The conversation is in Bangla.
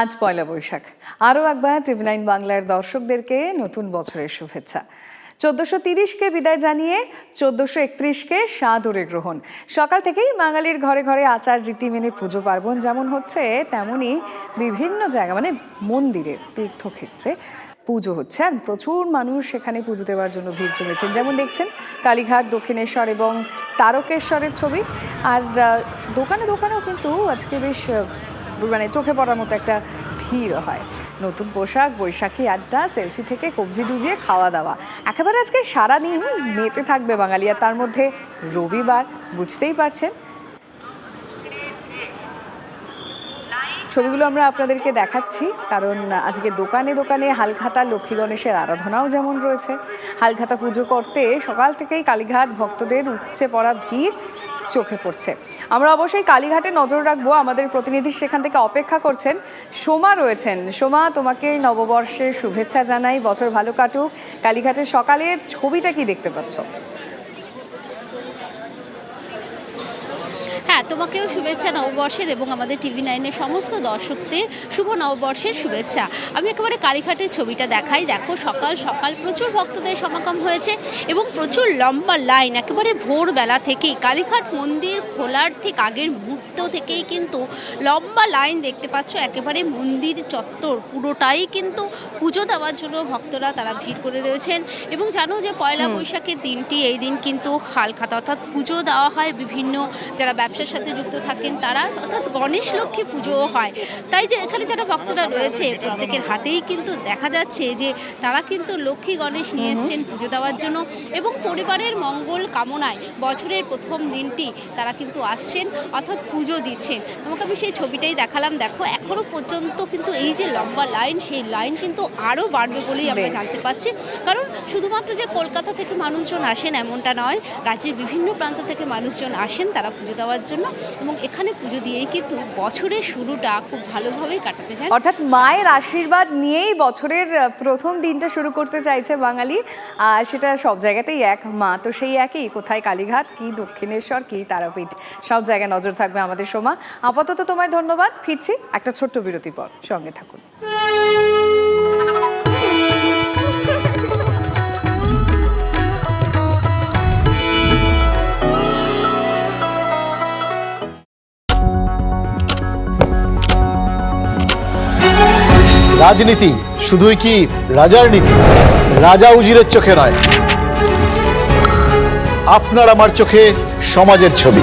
আজ পয়লা বৈশাখ। আরও একবার টিভি নাইন বাংলার দর্শকদেরকে নতুন বছরের শুভেচ্ছা। চোদ্দশো তিরিশকে বিদায় জানিয়ে চোদ্দশো একত্রিশকে সাদরে গ্রহণ। সকাল থেকেই বাঙালির ঘরে ঘরে আচার, রীতি মেনে পুজো পার্বণ যেমন হচ্ছে তেমনই বিভিন্ন জায়গা মানে মন্দিরে, তীর্থক্ষেত্রে পুজো হচ্ছে। আর প্রচুর মানুষ সেখানে পুজো দেওয়ার জন্য ভিড় জমেছেন যেমন দেখছেন কালীঘাট, দক্ষিণেশ্বর এবং তারকেশ্বরের ছবি। আর দোকানে দোকানেও কিন্তু আজকে বেশ মানে চোখে পড়ার মতো একটা ভিড় হয়। নতুন পোশাক, বৈশাখী আড্ডা, সেলফি থেকে কবজি ডুবিয়ে খাওয়া দাওয়া। একেবারে আজকে সারাদিন মেতে থাকবে বাঙালি, আর তার মধ্যে রবিবার, বুঝতেই পারছেন? ছবিগুলো আমরা আপনাদেরকে দেখাচ্ছি, কারণ আজকে দোকানে দোকানে হালখাতা লক্ষ্মী গণেশের আরাধনাও যেমন রয়েছে। হালখাতা পুজো করতে সকাল থেকেই কালীঘাট ভক্তদের উপচে পড়া ভিড় চোখে পড়ছে। আমরা অবশ্যই কালীঘাটে নজর রাখব। আমাদের প্রতিনিধি সেখান থেকে অপেক্ষা করছেন। সোমা রয়েছেন। সোমা, তোমাকে নববর্ষের শুভেচ্ছা জানাই। বছর ভালো কাটুক। কালীঘাটের সকালে ছবিটা কি দেখতে পাচ্ছ? হ্যাঁ তোমাকেও শুভেচ্ছা, নববর্ষের এবং আমাদের টিভি নাইনের সমস্ত দর্শকদের শুভ নববর্ষের শুভেচ্ছা। আমি একেবারে কালীঘাটের ছবিটা দেখাই। দেখো, সকাল সকাল প্রচুর ভক্তদের সমাগম হয়েছে এবং প্রচুর লম্বা লাইন, একেবারে ভোরবেলা থেকেই। কালীঘাট মন্দির খোলার ঠিক আগের মুহূর্ত থেকেই কিন্তু লম্বা লাইন দেখতে পাচ্ছ একেবারে মন্দির চত্বর। পুরোটাই কিন্তু পুজো দেওয়ার জন্য ভক্তরা তারা ভিড় করে রয়েছেন। এবং জানো যে পয়লা বৈশাখের দিনটি এই দিন কিন্তু হালখাতা অর্থাৎ পুজো দেওয়া হয় বিভিন্ন যারা ব্যবসার সাথে যুক্ত থাকেন তারা অর্থাৎ গণেশ লক্ষ্মী পুজোও হয়। তাই যে এখানে যারা ভক্তরা রয়েছে প্রত্যেকের হাতেই কিন্তু দেখা যাচ্ছে যে তারা কিন্তু লক্ষ্মী গণেশ নিয়ে এসছেন পুজো দেওয়ার জন্য। এবং পরিবারের মঙ্গল কামনায় বছরের প্রথম দিনটি তারা কিন্তু আসছেন। অর্থাৎ পুজো দিচ্ছেন। তোমাকে আমি সেই ছবিটাই দেখালাম। দেখো এখনও পর্যন্ত কিন্তু এই যে লম্বা লাইন সেই লাইন কিন্তু আরও বাড়বে বলেই আমরা জানতে পারছি। কারণ শুধুমাত্র যে কলকাতা থেকে মানুষজন আসেন এমনটা নয় রাজ্যের বিভিন্ন প্রান্ত থেকে মানুষজন আসেন তারা পুজো দেওয়ার জন্য এবং এখানে পুজো দিয়েই কিন্তু বছরের শুরুটা খুব ভালোভাবেই কাটাতে চান অর্থাৎ মায়ের আশীর্বাদ নিয়েই বছরের প্রথম দিনটা শুরু করতে চাইছে বাঙালি। আর সেটা সব জায়গাতেই এক মা। তো সেই একই কোথায় কালীঘাট কি দক্ষিণেশ্বর কি তারাপীঠ সব জায়গায় নজর থাকবে আমাদের সোমা আপাতত তোমায় ধন্যবাদ। ফিরছি একটা ছোট্ট বিরতি পর। সঙ্গে থাকুন। রাজনীতি শুধুই কি রাজার নীতি? রাজা উজিরের চোখে নয়। আপনার আমার চোখে সমাজের ছবি।